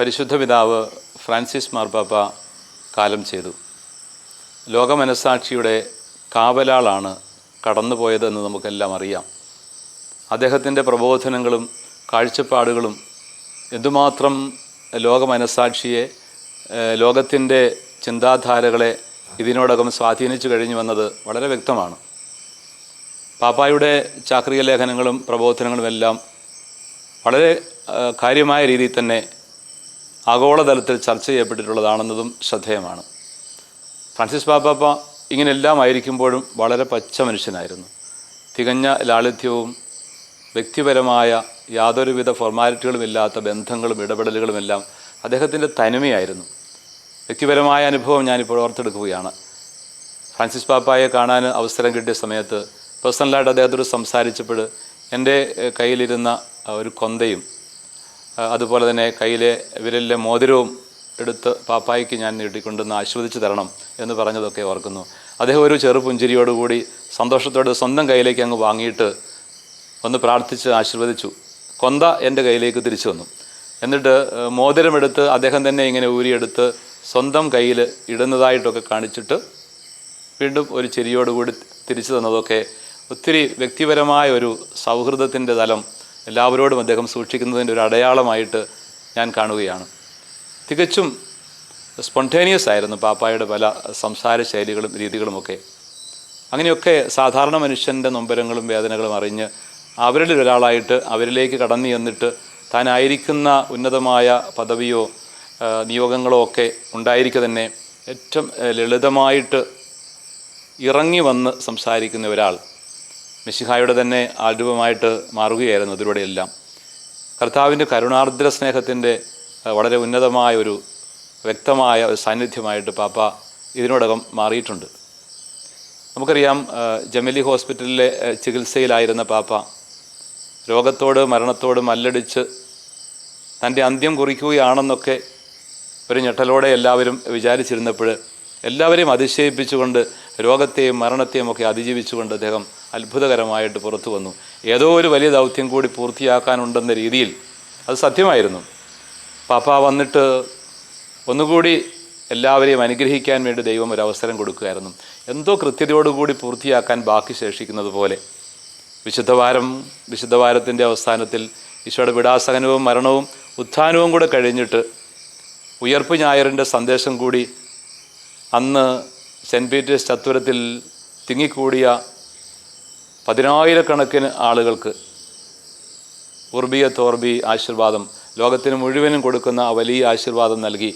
പരിശുദ്ധ പിതാവ് ഫ്രാൻസിസ് മാർപ്പാപ്പ കാലം ചെയ്തു. ലോകമനസാക്ഷിയുടെ കാവലാളാണ് കടന്നുപോയതെന്ന് നമുക്കെല്ലാം അറിയാം. അദ്ദേഹത്തിന്റെ പ്രബോധനങ്ങളും കാഴ്ചപ്പാടുകളും എന്തുമാത്രം ലോകമനസാക്ഷിയെ ലോകത്തിന്റെ ചിന്താധാരകളെ ഇതിനോടകം സ്വാധീനിച്ചു കഴിഞ്ഞു വന്നത് വളരെ വ്യക്തമാണ്. പാപ്പായുടെ ചാക്രിക ലേഖനങ്ങളും പ്രബോധനങ്ങളുമെല്ലാം വളരെ കാര്യമായ രീതിയിൽ തന്നെ ആഗോളതലത്തിൽ ചർച്ച ചെയ്യപ്പെട്ടിട്ടുള്ളതാണെന്നതും ശ്രദ്ധേയമാണ്. ഫ്രാൻസിസ് പാപ്പാപ്പ ഇങ്ങനെല്ലാം ആയിരിക്കുമ്പോഴും വളരെ പച്ച മനുഷ്യനായിരുന്നു. തികഞ്ഞ ലാളിത്യവും വ്യക്തിപരമായ യാതൊരുവിധ ഫോർമാലിറ്റികളുമില്ലാത്ത ബന്ധങ്ങളും ഇടപെടലുകളുമെല്ലാം അദ്ദേഹത്തിന്റെ തനിമയായിരുന്നു. വ്യക്തിപരമായ അനുഭവം ഞാനിപ്പോൾ ഓർത്തെടുക്കുകയാണ്. ഫ്രാൻസിസ് പാപ്പായെ കാണാൻ അവസരം കിട്ടിയ സമയത്ത് പേഴ്സണലായിട്ട് അദ്ദേഹത്തോട് സംസാരിച്ചപ്പോൾ എന്റെ കയ്യിലിരുന്ന ഒരു കൊന്തയും അതുപോലെ തന്നെ കയ്യിലെ വിരലിലെ മോതിരവും എടുത്ത് പാപ്പായിക്ക് ഞാൻ നീട്ടിക്കൊണ്ടെന്ന് ആസ്വദിച്ച് തരണം എന്ന് പറഞ്ഞതൊക്കെ ഓർക്കുന്നു. അദ്ദേഹം ഒരു ചെറുപുഞ്ചിരിയോടുകൂടി സന്തോഷത്തോടെ സ്വന്തം കയ്യിലേക്ക് അങ്ങ് വാങ്ങിയിട്ട് ഒന്ന് പ്രാർത്ഥിച്ച് ആശീർവദിച്ചു. കൊന്ത എന്റെ കയ്യിലേക്ക് തിരിച്ചു വന്നു. എന്നിട്ട് മോതിരമെടുത്ത് അദ്ദേഹം തന്നെ ഇങ്ങനെ ഊരിയെടുത്ത് സ്വന്തം കയ്യിൽ ഇടുന്നതായിട്ടൊക്കെ കാണിച്ചിട്ട് വീണ്ടും ഒരു ചിരിയോടുകൂടി തിരിച്ചു തന്നതൊക്കെ ഒത്തിരി വ്യക്തിപരമായ ഒരു സൗഹൃദത്തിന്റെ തലം എല്ലാവരോടും അദ്ദേഹം സൂക്ഷിക്കുന്നതിന്റെ ഒരു അടയാളമായിട്ട് ഞാൻ കാണുകയാണ്. തികച്ചും സ്പോണ്ടേനിയസ് ആയിരുന്നു പാപ്പായുടെ പല സംസാര ശൈലികളും രീതികളുമൊക്കെ. അങ്ങനെയൊക്കെ സാധാരണ മനുഷ്യന്റെ നൊമ്പരങ്ങളും വേദനകളും അറിഞ്ഞ് അവരിൽ ഒരാളായിട്ട് അവരിലേക്ക് കടന്നു ചെന്നിട്ട് താനായിരിക്കുന്ന ഉന്നതമായ പദവിയോ നിയോഗങ്ങളോ ഒക്കെ ഉണ്ടായിരിക്കെ തന്നെ ഏറ്റവും ലളിതമായിട്ട് ഇറങ്ങി വന്ന് സംസാരിക്കുന്ന ഒരാൾ മിശിഹായുടെ തന്നെ ആൽരൂപമായിട്ട് മാറുകയായിരുന്നു അതിലൂടെയെല്ലാം. കർത്താവിന്റെ കരുണാർദ്ര സ്നേഹത്തിന്റെ വളരെ ഉന്നതമായ ഒരു വ്യക്തമായ ഒരു സാന്നിധ്യമായിട്ട് പാപ്പ ഇതിനോടകം മാറിയിട്ടുണ്ട്. നമുക്കറിയാം ജമലി ഹോസ്പിറ്റലിലെ ചികിത്സയിലായിരുന്ന പാപ്പ രോഗത്തോട് മരണത്തോട് മല്ലടിച്ച് തന്റെ അന്ത്യം കുറിക്കുകയാണെന്നൊക്കെ ഒരു ഞെട്ടലോടെ എല്ലാവരും വിചാരിച്ചിരുന്നപ്പോൾ എല്ലാവരെയും അതിശയിപ്പിച്ചുകൊണ്ട് രോഗത്തെയും മരണത്തെയും ഒക്കെ അതിജീവിച്ചുകൊണ്ട് അദ്ദേഹം അത്ഭുതകരമായിട്ട് പുറത്തു വന്നു. ഏതോ ഒരു വലിയ ദൗത്യം കൂടി പൂർത്തിയാക്കാനുണ്ടെന്ന രീതിയിൽ അത് സത്യമായിരുന്നു. പാപ്പ വന്നിട്ട് ഒന്നുകൂടി എല്ലാവരെയും അനുഗ്രഹിക്കാൻ വേണ്ടി ദൈവം ഒരു അവസരം കൊടുക്കുകയായിരുന്നു. എന്തോ കൃത്യതയോടുകൂടി പൂർത്തിയാക്കാൻ ബാക്കി ശേഷിക്കുന്നത് പോലെ. വിശുദ്ധവാരം വിശുദ്ധവാരത്തിന്റെ അവസാനത്തിൽ ഈശോയുടെ വിടാസഹനവും മരണവും ഉത്ഥാനവും കൂടെ കഴിഞ്ഞിട്ട് ഉയർപ്പ് ഞായറിന്റെ സന്ദേശം കൂടി അന്ന് സെന്റ് പീറ്റേഴ്സ് ചത്തുരത്തിൽ തിങ്ങിക്കൂടിയ പതിനായിരക്കണക്കിന് ആളുകൾക്ക് ഉർബിയ തോർബി ആശീർവാദം ലോകത്തിന് മുഴുവനും കൊടുക്കുന്ന ആ വലിയ ആശീർവാദം നൽകി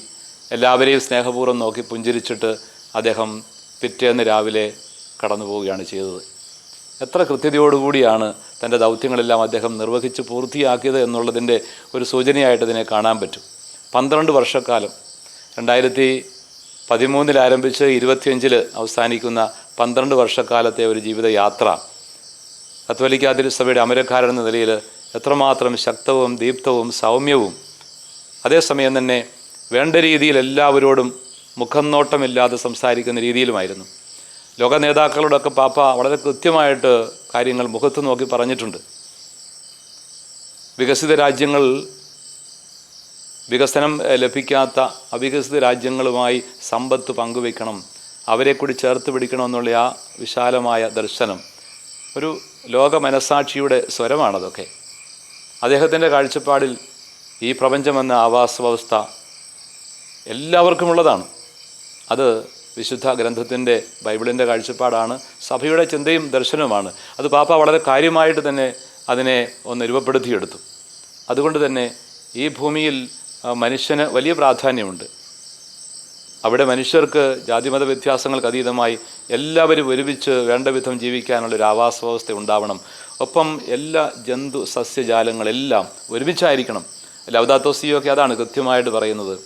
എല്ലാവരെയും സ്നേഹപൂർവം നോക്കി പുഞ്ചിരിച്ചിട്ട് അദ്ദേഹം പിറ്റേന്ന് രാവിലെ കടന്നു പോവുകയാണ് ചെയ്തത്. എത്ര കൃത്യതയോടുകൂടിയാണ് തന്റെ ദൗത്യങ്ങളെല്ലാം അദ്ദേഹം നിർവഹിച്ച് പൂർത്തിയാക്കിയത് എന്നുള്ളതിന്റെ ഒരു സൂചനയായിട്ട് ഇതിനെ കാണാൻ പറ്റും. പന്ത്രണ്ട് വർഷക്കാലം രണ്ടായിരത്തി പതിമൂന്നിൽ ആരംഭിച്ച് ഇരുപത്തിയഞ്ചിൽ അവസാനിക്കുന്ന പന്ത്രണ്ട് വർഷക്കാലത്തെ ഒരു ജീവിതയാത്ര കത്തോലിക്ക തിരുസഭയുടെ അമരക്കാരെന്ന നിലയിൽ എത്രമാത്രം ശക്തവും ദീപ്തവും സൗമ്യവും. അതേസമയം തന്നെ വേണ്ട രീതിയിൽ എല്ലാവരോടും മുഖം നോട്ടമില്ലാതെ സംസാരിക്കുന്ന രീതിയിലുമായിരുന്നു. ലോക നേതാക്കളോടൊക്കെ പാപ്പ വളരെ കൃത്യമായിട്ട് കാര്യങ്ങൾ മുഖത്ത് നോക്കി പറഞ്ഞിട്ടുണ്ട്. വികസിത രാജ്യങ്ങൾ വികസനം ലഭിക്കാത്ത അവികസിത രാജ്യങ്ങളുമായി സമ്പത്ത് പങ്കുവെക്കണം അവരെ കൂടി ചേർത്ത് പിടിക്കണമെന്നുള്ള ആ വിശാലമായ ദർശനം. ഒരു ലോക മനസാക്ഷിയുടെ സ്വരമാണതൊക്കെ. അദ്ദേഹത്തിന്റെ കാഴ്ചപ്പാടിൽ ഈ പ്രപഞ്ചമെന്ന ആവാസ വ്യവസ്ഥ എല്ലാവർക്കുമുള്ളതാണ്. അത് വിശുദ്ധ ഗ്രന്ഥത്തിന്റെ ബൈബിളിന്റെ കാഴ്ചപ്പാടാണ് സഭയുടെ ചിന്തയും ദർശനവുമാണ്. അത് പാപ്പ വളരെ കാര്യമായിട്ട് തന്നെ അതിനെ ഒന്ന് രൂപപ്പെടുത്തിയെടുത്തു. അതുകൊണ്ട് തന്നെ ഈ ഭൂമിയിൽ മനുഷ്യന് വലിയ പ്രാധാന്യമുണ്ട്. അവിടെ മനുഷ്യർക്ക് ജാതിമത വ്യത്യാസങ്ങൾക്ക് അതീതമായി എല്ലാവരും ഒരുമിച്ച് വേണ്ട വിധം ജീവിക്കാനുള്ള ഒരു ആവാസ വ്യവസ്ഥ ഉണ്ടാവണം. ഒപ്പം എല്ലാ ജന്തു സസ്യജാലങ്ങളെല്ലാം ഒരുമിച്ചായിരിക്കണം. ലവദാത്തോസിയൊക്കെ അതാണ് കൃത്യമായിട്ട് പറയുന്നത്.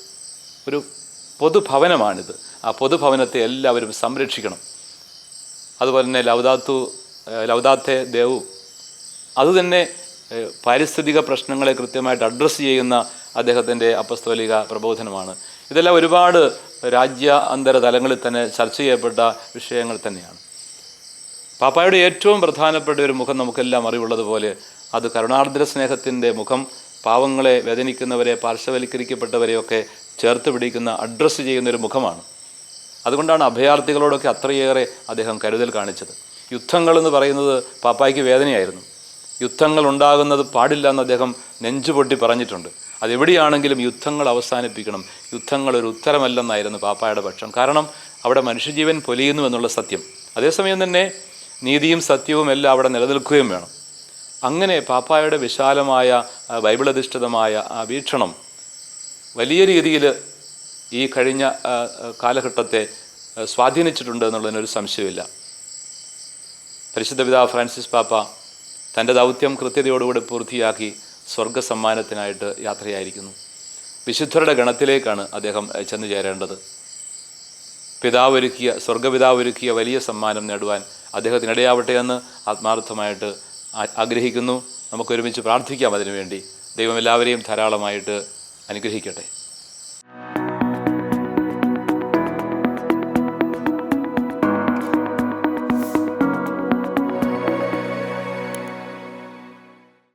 ഒരു പൊതുഭവനമാണിത്. ആ പൊതുഭവനത്തെ എല്ലാവരും സംരക്ഷിക്കണം. അതുപോലെ തന്നെ ലവദാത്തു ലവദാത്തെ ദേവു അതുതന്നെ പാരിസ്ഥിതിക പ്രശ്നങ്ങളെ കൃത്യമായിട്ട് അഡ്രസ്സ് ചെയ്യുന്ന അദ്ദേഹത്തിന്റെ അപ്പസ്തോലിക പ്രബോധനമാണ്. ഇതെല്ലാം ഒരുപാട് രാജ്യാന്തര തലങ്ങളിൽ തന്നെ ചർച്ച ചെയ്യപ്പെട്ട വിഷയങ്ങൾ തന്നെയാണ്. പാപ്പായുടെ ഏറ്റവും പ്രധാനപ്പെട്ട ഒരു മുഖം നമുക്കെല്ലാം അറിവുള്ളതുപോലെ അത് കരുണാർദ്ര സ്നേഹത്തിന്റെ മുഖം പാവങ്ങളെ വേദനിക്കുന്നവരെ പാർശ്വവൽക്കരിക്കപ്പെട്ടവരെയൊക്കെ ചേർത്ത് പിടിക്കുന്ന അഡ്രസ്സ് ചെയ്യുന്ന ഒരു മുഖമാണ്. അതുകൊണ്ടാണ് അഭയാർത്ഥികളോടൊക്കെ അത്രയേറെ അദ്ദേഹം കരുതൽ കാണിച്ചത്. യുദ്ധങ്ങളെന്ന് പറയുന്നത് പാപ്പായ്ക്ക് വേദനയായിരുന്നു. യുദ്ധങ്ങൾ ഉണ്ടാകുന്നത് പാടില്ല എന്ന് അദ്ദേഹം നെഞ്ചുപൊട്ടി പറഞ്ഞിട്ടുണ്ട്. അതെവിടെയാണെങ്കിലും യുദ്ധങ്ങൾ അവസാനിപ്പിക്കണം. യുദ്ധങ്ങൾ ഒരു ഉത്തരമല്ലെന്നായിരുന്നു പാപ്പായുടെ പക്ഷം. കാരണം അവിടെ മനുഷ്യജീവൻ പൊലിയുന്നു എന്നുള്ള സത്യം. അതേസമയം തന്നെ നീതിയും സത്യവും എല്ലാം അവിടെ നിലനിൽക്കുകയും വേണം. അങ്ങനെ പാപ്പായുടെ വിശാലമായ ബൈബിൾ അധിഷ്ഠിതമായ ആ വീക്ഷണം വലിയ രീതിയിൽ ഈ കഴിഞ്ഞ കാലഘട്ടത്തെ സ്വാധീനിച്ചിട്ടുണ്ട് എന്നുള്ളതിനൊരു സംശയമില്ല പരിശുദ്ധ പിതാവ് ഫ്രാൻസിസ് പാപ്പ തന്റെ ദൗത്യം കൃത്യതയോടുകൂടി പൂർത്തിയാക്കി സ്വർഗ സമ്മാനത്തിനായിട്ട് യാത്രയായിരിക്കുന്നു. വിശുദ്ധരുടെ ഗണത്തിലേക്കാണ് അദ്ദേഹം ചെന്നു ചേരേണ്ടത്. പിതാവ് ഒരുക്കിയ സ്വർഗപിതാവ് ഒരുക്കിയ വലിയ സമ്മാനം നേടുവാൻ അദ്ദേഹത്തിനിടയാവട്ടെ എന്ന് ആത്മാർത്ഥമായിട്ട് ആഗ്രഹിക്കുന്നു. നമുക്കൊരുമിച്ച് പ്രാർത്ഥിക്കാം അതിനുവേണ്ടി. ദൈവം എല്ലാവരെയും ധാരാളമായിട്ട് അനുഗ്രഹിക്കട്ടെ.